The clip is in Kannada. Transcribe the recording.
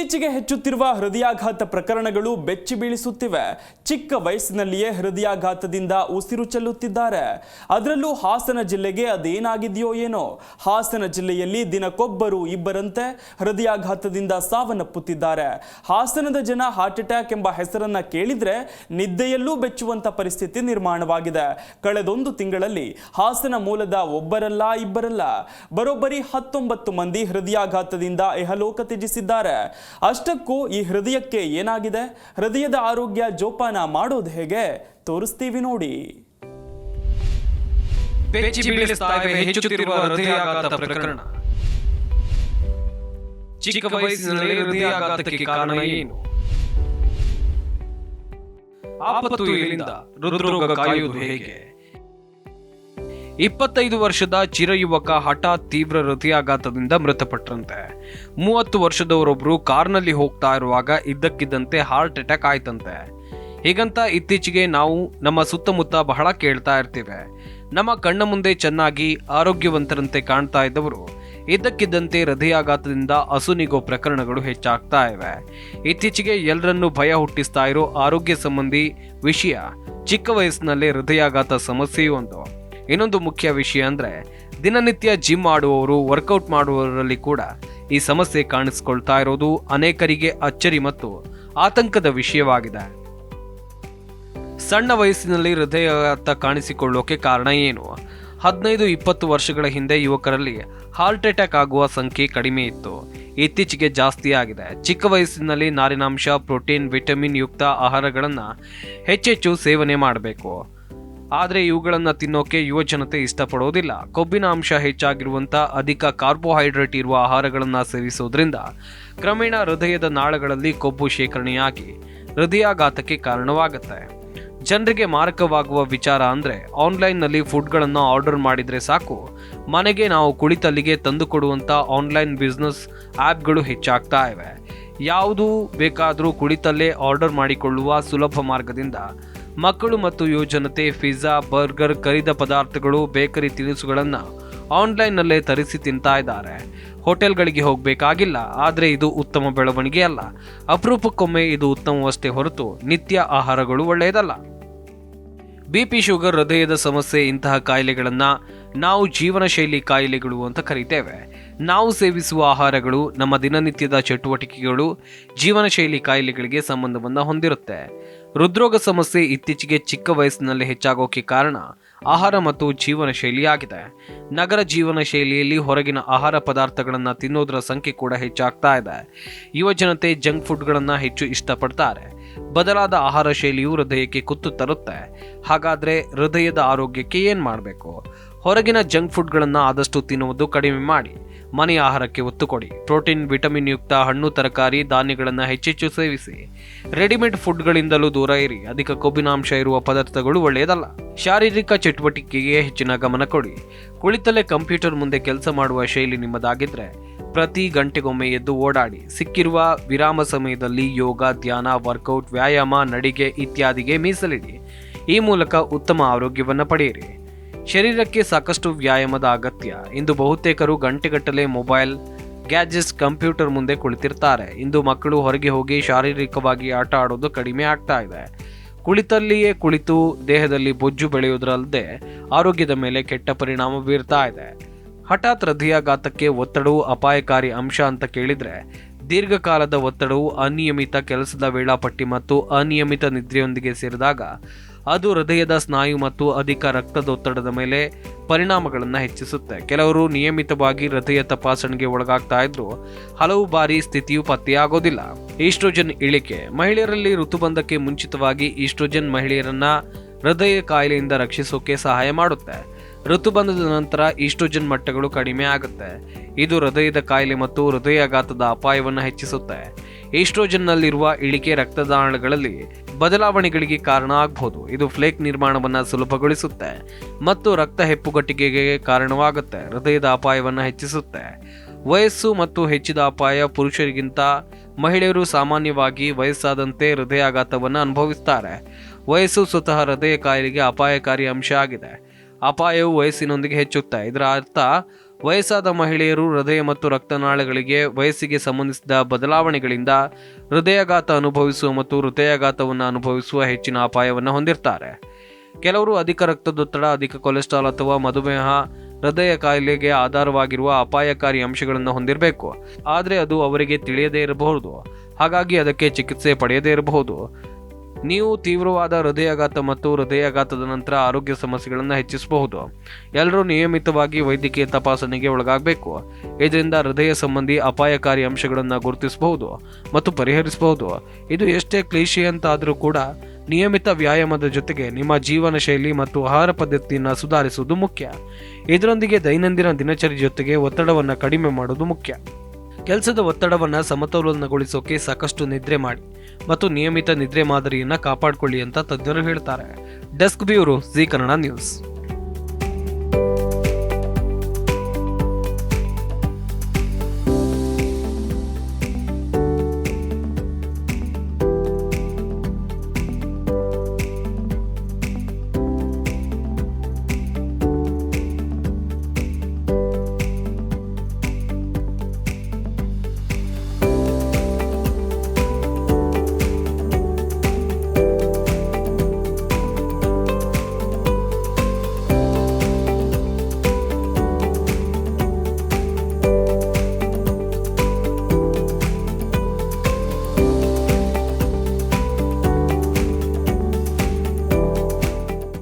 ಇತ್ತೀಚೆಗೆ ಹೆಚ್ಚುತ್ತಿರುವ ಹೃದಯಾಘಾತ ಪ್ರಕರಣಗಳು ಬೆಚ್ಚಿ ಬೀಳಿಸುತ್ತಿವೆ. ಚಿಕ್ಕ ವಯಸ್ಸಿನಲ್ಲಿಯೇ ಹೃದಯಾಘಾತದಿಂದ ಉಸಿರು ಚೆಲ್ಲುತ್ತಿದ್ದಾರೆ. ಅದರಲ್ಲೂ ಹಾಸನ ಜಿಲ್ಲೆಗೆ ಅದೇನಾಗಿದೆಯೋ ಏನೋ. ಹಾಸನ ಜಿಲ್ಲೆಯಲ್ಲಿ ದಿನಕ್ಕೊಬ್ಬರು ಇಬ್ಬರಂತೆ ಹೃದಯಾಘಾತದಿಂದ ಸಾವನ್ನಪ್ಪುತ್ತಿದ್ದಾರೆ. ಹಾಸನದ ಜನ ಹಾರ್ಟ್ ಅಟ್ಯಾಕ್ ಎಂಬ ಹೆಸರನ್ನ ಕೇಳಿದ್ರೆ ನಿದ್ದೆಯಲ್ಲೂ ಬೆಚ್ಚುವಂತ ಪರಿಸ್ಥಿತಿ ನಿರ್ಮಾಣವಾಗಿದೆ. ಕಳೆದೊಂದು ತಿಂಗಳಲ್ಲಿ ಹಾಸನ ಮೂಲದ ಒಬ್ಬರಲ್ಲ ಇಬ್ಬರಲ್ಲ. ಬರೋಬ್ಬರಿ ಹತ್ತೊಂಬತ್ತು ಮಂದಿ ಹೃದಯಾಘಾತದಿಂದ ಇಹಲೋಕ ತ್ಯಜಿಸಿದ್ದಾರೆ. ಅಷ್ಟಕ್ಕೂ ಈ ಹೃದಯಕ್ಕೆ ಏನಾಗಿದೆ? ಹೃದಯದ ಆರೋಗ್ಯ ಜೋಪಾನ ಮಾಡೋದು ಹೇಗೆ? ತೋರಿಸ್ತೀವಿ ನೋಡಿ. ಆಪತ್ತು ಇಲ್ಲಿಂದ ಹೃದ್ರೋಗ ಕಾಯುವುದು ಹೇಗೆ? ಇಪ್ಪತ್ತೈದು ವರ್ಷದ ಚಿರಯುವಕ ಹಠಾತ್ ತೀವ್ರ ಹೃದಯಾಘಾತದಿಂದ ಮೃತಪಟ್ಟರಂತೆ. ಮೂವತ್ತು ವರ್ಷದವರೊಬ್ಬರು ಕಾರ್ನಲ್ಲಿ ಹೋಗ್ತಾ ಇರುವಾಗ ಇದ್ದಕ್ಕಿದ್ದಂತೆ ಹಾರ್ಟ್ ಅಟ್ಯಾಕ್ ಆಯ್ತಂತೆ. ಹೀಗಂತ ಇತ್ತೀಚೆಗೆ ನಾವು ನಮ್ಮ ಸುತ್ತಮುತ್ತ ಬಹಳ ಕೇಳ್ತಾ ಇರ್ತೀವಿ. ನಮ್ಮ ಕಣ್ಣ ಮುಂದೆ ಚೆನ್ನಾಗಿ ಆರೋಗ್ಯವಂತರಂತೆ ಕಾಣ್ತಾ ಇದ್ದವರು, ಇದ್ದಕ್ಕಿದ್ದಂತೆ ಹೃದಯಾಘಾತದಿಂದ ಅಸುನಿಗೋ ಪ್ರಕರಣಗಳು ಹೆಚ್ಚಾಗ್ತಾ ಇವೆ. ಇತ್ತೀಚೆಗೆ ಎಲ್ಲರನ್ನೂ ಭಯ ಹುಟ್ಟಿಸ್ತಾ ಇರೋ ಆರೋಗ್ಯ ಸಂಬಂಧಿ ವಿಷಯ, ಚಿಕ್ಕ ವಯಸ್ಸಿನಲ್ಲೇ ಹೃದಯಾಘಾತ ಸಮಸ್ಯೆಯೂ ಒಂದು. ಇನ್ನೊಂದು ಮುಖ್ಯ ವಿಷಯ ಅಂದರೆ ದಿನನಿತ್ಯ ಜಿಮ್ ಮಾಡುವವರು ವರ್ಕೌಟ್ ಮಾಡುವವರಲ್ಲಿ ಕೂಡ ಈ ಸಮಸ್ಯೆ ಕಾಣಿಸ್ಕೊಳ್ತಾ ಇರೋದು ಅನೇಕರಿಗೆ ಅಚ್ಚರಿ ಮತ್ತು ಆತಂಕದ ವಿಷಯವಾಗಿದೆ. ಸಣ್ಣ ವಯಸ್ಸಿನಲ್ಲಿ ಹೃದಯಾಘಾತ ಕಾಣಿಸಿಕೊಳ್ಳೋಕೆ ಕಾರಣ ಏನು? ಹದಿನೈದು, ಇಪ್ಪತ್ತು ವರ್ಷಗಳ ಹಿಂದೆ ಯುವಕರಲ್ಲಿ ಹಾರ್ಟ್ ಅಟ್ಯಾಕ್ ಆಗುವ ಸಂಖ್ಯೆ ಕಡಿಮೆ ಇತ್ತು. ಇತ್ತೀಚೆಗೆ ಜಾಸ್ತಿ ಆಗಿದೆ. ಚಿಕ್ಕ ವಯಸ್ಸಿನಲ್ಲಿ ನಾರಿನಾಂಶ ಪ್ರೋಟೀನ್ ವಿಟಮಿನ್ ಯುಕ್ತ ಆಹಾರಗಳನ್ನು ಹೆಚ್ಚೆಚ್ಚು ಸೇವನೆ ಮಾಡಬೇಕು. ಆದರೆ ಇವುಗಳನ್ನು ತಿನ್ನೋಕೆ ಯುವ ಜನತೆ ಇಷ್ಟಪಡೋದಿಲ್ಲ. ಕೊಬ್ಬಿನ ಅಂಶ ಹೆಚ್ಚಾಗಿರುವಂಥ ಅಧಿಕ ಕಾರ್ಬೋಹೈಡ್ರೇಟ್ ಇರುವ ಆಹಾರಗಳನ್ನು ಸೇವಿಸೋದ್ರಿಂದ ಕ್ರಮೇಣ ಹೃದಯದ ನಾಳಗಳಲ್ಲಿ ಕೊಬ್ಬು ಶೇಖರಣೆಯಾಗಿ ಹೃದಯಾಘಾತಕ್ಕೆ ಕಾರಣವಾಗುತ್ತೆ. ಜನರಿಗೆ ಮಾರಕವಾಗುವ ವಿಚಾರ ಅಂದರೆ ಆನ್ಲೈನ್ನಲ್ಲಿ ಫುಡ್ಗಳನ್ನು ಆರ್ಡರ್ ಮಾಡಿದರೆ ಸಾಕು. ಮನೆಗೆ ನಾವು ಕುಳಿತಲ್ಲಿಗೆ ತಂದು ಕೊಡುವಂಥ ಆನ್ಲೈನ್ ಬಿಸ್ನೆಸ್ ಆ್ಯಪ್ಗಳು ಹೆಚ್ಚಾಗ್ತಾ ಇವೆ. ಯಾವುದು ಬೇಕಾದರೂ ಕುಳಿತಲ್ಲೇ ಆರ್ಡರ್ ಮಾಡಿಕೊಳ್ಳುವ ಸುಲಭ ಮಾರ್ಗದಿಂದ ಮಕ್ಕಳು ಮತ್ತು ಯುವಜನತೆ ಪಿಜ್ಜಾ ಬರ್ಗರ್ ಕರಿದ ಪದಾರ್ಥಗಳು, ಬೇಕರಿ ತಿನಿಸುಗಳನ್ನು ಆನ್ಲೈನ್ನಲ್ಲೇ ತರಿಸಿ ತಿಂತಾ ಇದ್ದಾರೆ. ಹೋಟೆಲ್ಗಳಿಗೆ ಹೋಗಬೇಕಾಗಿಲ್ಲ, ಆದರೆ ಇದು ಉತ್ತಮ ಬೆಳವಣಿಗೆ ಅಲ್ಲ. ಅಪರೂಪಕ್ಕೊಮ್ಮೆ ಇದು ಉತ್ತಮವಷ್ಟೇ ಹೊರತು ನಿತ್ಯ ಆಹಾರಗಳು ಒಳ್ಳೆಯದಲ್ಲ. ಬಿ ಪಿ ಶುಗರ್ ಹೃದಯದ ಸಮಸ್ಯೆ, ಇಂತಹ ಕಾಯಿಲೆಗಳನ್ನು ನಾವು ಜೀವನ ಶೈಲಿ ಕಾಯಿಲೆಗಳು ಅಂತ ಕರಿತೇವೆ. ನಾವು ಸೇವಿಸುವ ಆಹಾರಗಳು ನಮ್ಮ ದಿನನಿತ್ಯದ ಚಟುವಟಿಕೆಗಳು ಜೀವನ ಶೈಲಿ ಕಾಯಿಲೆಗಳಿಗೆ ಸಂಬಂಧವನ್ನು ಹೊಂದಿರುತ್ತೆ. ಹೃದ್ರೋಗ ಸಮಸ್ಯೆ ಇತ್ತೀಚೆಗೆ ಚಿಕ್ಕ ವಯಸ್ಸಿನಲ್ಲಿ ಹೆಚ್ಚಾಗೋಕೆ ಕಾರಣ ಆಹಾರ ಮತ್ತು ಜೀವನ ಶೈಲಿಯಾಗಿದೆ. ನಗರ ಜೀವನ ಶೈಲಿಯಲ್ಲಿ ಹೊರಗಿನ ಆಹಾರ ಪದಾರ್ಥಗಳನ್ನು ತಿನ್ನೋದರ ಸಂಖ್ಯೆ ಕೂಡ ಹೆಚ್ಚಾಗ್ತಾ ಇದೆ. ಯುವ ಜನತೆ ಜಂಕ್ ಫುಡ್ಗಳನ್ನು ಹೆಚ್ಚು ಇಷ್ಟಪಡ್ತಾರೆ. ಬದಲಾದ ಆಹಾರ ಶೈಲಿಯು ಹೃದಯಕ್ಕೆ ಕುತ್ತು ತರುತ್ತೆ. ಹಾಗಾದರೆ ಹೃದಯದ ಆರೋಗ್ಯಕ್ಕೆ ಏನು ಮಾಡಬೇಕು? ಹೊರಗಿನ ಜಂಕ್ ಫುಡ್ಗಳನ್ನು ಆದಷ್ಟು ತಿನ್ನುವುದು ಕಡಿಮೆ ಮಾಡಿ. ಮನೆಯ ಆಹಾರಕ್ಕೆ ಒತ್ತು ಕೊಡಿ ಪ್ರೋಟೀನ್ ವಿಟಮಿನ್ ಯುಕ್ತ ಹಣ್ಣು, ತರಕಾರಿ, ಧಾನ್ಯಗಳನ್ನು ಹೆಚ್ಚೆಚ್ಚು ಸೇವಿಸಿ. ರೆಡಿಮೇಡ್ ಫುಡ್ಗಳಿಂದಲೂ ದೂರ ಇರಿ. ಅಧಿಕ ಕೊಬ್ಬಿನಾಂಶ ಇರುವ ಪದಾರ್ಥಗಳು ಒಳ್ಳೆಯದಲ್ಲ. ಶಾರೀರಿಕ ಚಟುವಟಿಕೆಗೆ ಹೆಚ್ಚಿನ ಗಮನ ಕೊಡಿ. ಕುಳಿತಲೇ ಕಂಪ್ಯೂಟರ್ ಮುಂದೆ ಕೆಲಸ ಮಾಡುವ ಶೈಲಿ ನಿಮ್ಮದಾಗಿದ್ದರೆ ಪ್ರತಿ ಗಂಟೆಗೊಮ್ಮೆ ಎದ್ದು ಓಡಾಡಿ. ಸಿಕ್ಕಿರುವ ವಿರಾಮ ಸಮಯದಲ್ಲಿ ಯೋಗ, ಧ್ಯಾನ, ವರ್ಕೌಟ್, ವ್ಯಾಯಾಮ, ನಡಿಗೆ ಇತ್ಯಾದಿಗೆ ಮೀಸಲಿಡಿ. ಈ ಮೂಲಕ ಉತ್ತಮ ಆರೋಗ್ಯವನ್ನು ಪಡೆಯಿರಿ. ಶರೀರಕ್ಕೆ ಸಾಕಷ್ಟು ವ್ಯಾಯಾಮದ ಅಗತ್ಯ. ಇಂದು ಬಹುತೇಕರು ಗಂಟೆಗಟ್ಟಲೆ ಮೊಬೈಲ್, ಗ್ಯಾಜೆಟ್ಸ್, ಕಂಪ್ಯೂಟರ್ ಮುಂದೆ ಕುಳಿತಿರ್ತಾರೆ. ಇಂದು ಮಕ್ಕಳು ಹೊರಗೆ ಹೋಗಿ ಶಾರೀರಿಕವಾಗಿ ಆಟ ಆಡೋದು ಕಡಿಮೆ ಆಗ್ತಾ ಇದೆ. ಕುಳಿತಲ್ಲಿಯೇ ಕುಳಿತು ದೇಹದಲ್ಲಿ ಬೊಜ್ಜು ಬೆಳೆಯುವುದರಲ್ಲದೆ ಆರೋಗ್ಯದ ಮೇಲೆ ಕೆಟ್ಟ ಪರಿಣಾಮ ಬೀರ್ತಾ ಇದೆ. ಹಠಾತ್ ಹೃದಯಾಘಾತಕ್ಕೆ ಒತ್ತಡವು ಅಪಾಯಕಾರಿ ಅಂಶ ಅಂತ ಕೇಳಿದರೆ, ದೀರ್ಘಕಾಲದ ಒತ್ತಡವು ಅನಿಯಮಿತ ಕೆಲಸದ ವೇಳಾಪಟ್ಟಿ ಮತ್ತು ಅನಿಯಮಿತ ನಿದ್ರೆಯೊಂದಿಗೆ ಸೇರಿದಾಗ ಅದು ಹೃದಯದ ಸ್ನಾಯು ಮತ್ತು ಅಧಿಕ ರಕ್ತದೊತ್ತಡದ ಮೇಲೆ ಪರಿಣಾಮಗಳನ್ನು ಹೆಚ್ಚಿಸುತ್ತೆ. ಕೆಲವರು ನಿಯಮಿತವಾಗಿ ಹೃದಯ ತಪಾಸಣೆಗೆ ಒಳಗಾಗ್ತಾ ಇದ್ರು ಹಲವು ಬಾರಿ ಸ್ಥಿತಿಯು ಪತ್ತೆಯಾಗೋದಿಲ್ಲ. ಈಸ್ಟ್ರೋಜನ್ ಇಳಿಕೆ. ಮಹಿಳೆಯರಲ್ಲಿ ಋತುಬಂಧಕ್ಕೆ ಮುಂಚಿತವಾಗಿ ಈಸ್ಟ್ರೋಜನ್ ಮಹಿಳೆಯರನ್ನ ಹೃದಯ ಕಾಯಿಲೆಯಿಂದ ರಕ್ಷಿಸೋಕೆ ಸಹಾಯ ಮಾಡುತ್ತೆ. ಋತುಬಂಧದ ನಂತರ ಈಸ್ಟ್ರೋಜನ್ ಮಟ್ಟಗಳು ಕಡಿಮೆ ಆಗುತ್ತೆ. ಇದು ಹೃದಯದ ಕಾಯಿಲೆ ಮತ್ತು ಹೃದಯಾಘಾತದ ಅಪಾಯವನ್ನು ಹೆಚ್ಚಿಸುತ್ತೆ. ಈಸ್ಟ್ರೋಜನ್ನಲ್ಲಿರುವ ಇಳಿಕೆ ರಕ್ತದಾನಗಳಲ್ಲಿ ಬದಲಾವಣೆಗಳಿಗೆ ಕಾರಣ ಆಗಬಹುದು ಇದು ಫ್ಲೇಕ್ ನಿರ್ಮಾಣವನ್ನು ಸುಲಭಗೊಳಿಸುತ್ತೆ ಮತ್ತು ರಕ್ತ ಹೆಪ್ಪುಗಟ್ಟಿಗೆಗೆ ಕಾರಣವಾಗುತ್ತೆ. ಹೃದಯದ ಅಪಾಯವನ್ನು ಹೆಚ್ಚಿಸುತ್ತೆ. ವಯಸ್ಸು ಮತ್ತು ಹೆಚ್ಚಿದ ಅಪಾಯ ಪುರುಷರಿಗಿಂತ ಮಹಿಳೆಯರು ಸಾಮಾನ್ಯವಾಗಿ ವಯಸ್ಸಾದಂತೆ ಹೃದಯಾಘಾತವನ್ನು ಅನುಭವಿಸ್ತಾರೆ. ವಯಸ್ಸು ಸ್ವತಃ ಹೃದಯ ಕಾಯಿಲೆಗೆ ಅಪಾಯಕಾರಿ ಅಂಶ ಆಗಿದೆ. ಅಪಾಯವು ವಯಸ್ಸಿನೊಂದಿಗೆ ಹೆಚ್ಚುತ್ತೆ. ಇದರ ಅರ್ಥ ವಯಸ್ಸಾದ ಮಹಿಳೆಯರು ಹೃದಯ ಮತ್ತು ರಕ್ತನಾಳಗಳಿಗೆ ವಯಸ್ಸಿಗೆ ಸಂಬಂಧಿಸಿದ ಬದಲಾವಣೆಗಳಿಂದ ಹೃದಯಾಘಾತ ಅನುಭವಿಸುವ ಮತ್ತು ಹೃದಯಾಘಾತವನ್ನು ಅನುಭವಿಸುವ ಹೆಚ್ಚಿನ ಅಪಾಯವನ್ನು ಹೊಂದಿರ್ತಾರೆ. ಕೆಲವರು ಅಧಿಕ ರಕ್ತದೊತ್ತಡ, ಅಧಿಕ ಕೊಲೆಸ್ಟ್ರಾಲ್ ಅಥವಾ ಮಧುಮೇಹ, ಹೃದಯ ಕಾಯಿಲೆಗೆ ಆಧಾರವಾಗಿರುವ ಅಪಾಯಕಾರಿ ಅಂಶಗಳನ್ನು ಹೊಂದಿರಬೇಕು. ಆದರೆ ಅದು ಅವರಿಗೆ ತಿಳಿಯದೇ ಇರಬಹುದು. ಹಾಗಾಗಿ ಅದಕ್ಕೆ ಚಿಕಿತ್ಸೆ ಪಡೆಯದೇ ಇರಬಹುದು. ನೀವು ತೀವ್ರವಾದ ಹೃದಯಾಘಾತ ಮತ್ತು ಹೃದಯಾಘಾತದ ನಂತರ ಆರೋಗ್ಯ ಸಮಸ್ಯೆಗಳನ್ನು ಹೆಚ್ಚಿಸಬಹುದು. ಎಲ್ಲರೂ ನಿಯಮಿತವಾಗಿ ವೈದ್ಯಕೀಯ ತಪಾಸಣೆಗೆ ಒಳಗಾಗಬೇಕು. ಇದರಿಂದ ಹೃದಯ ಸಂಬಂಧಿ ಅಪಾಯಕಾರಿ ಅಂಶಗಳನ್ನು ಗುರುತಿಸಬಹುದು ಮತ್ತು ಪರಿಹರಿಸಬಹುದು. ಇದು ಎಷ್ಟೇ ಕ್ಲೀಶೆ ಅಂತಾದರೂ ಕೂಡ ನಿಯಮಿತ ವ್ಯಾಯಾಮದ ಜೊತೆಗೆ ನಿಮ್ಮ ಜೀವನ ಶೈಲಿ ಮತ್ತು ಆಹಾರ ಪದ್ಧತಿಯನ್ನು ಸುಧಾರಿಸುವುದು ಮುಖ್ಯ. ಇದರೊಂದಿಗೆ ದೈನಂದಿನ ದಿನಚರಿ ಜೊತೆಗೆ ಒತ್ತಡವನ್ನು ಕಡಿಮೆ ಮಾಡೋದು ಮುಖ್ಯ. ಕೆಲಸದ ಒತ್ತಡವನ್ನು ಸಮತೋಲನಗೊಳಿಸೋಕೆ ಸಾಕಷ್ಟು ನಿದ್ರೆ ಮಾಡಿ. ಮತ್ತು ನಿಯಮಿತ ನಿದ್ರೆ ಮಾದರಿಯನ್ನು ಕಾಪಾಡಿಕೊಳ್ಳಿ ಅಂತ ತಜ್ಞರು ಹೇಳ್ತಾರೆ. Desk bureau Zee Kannada news.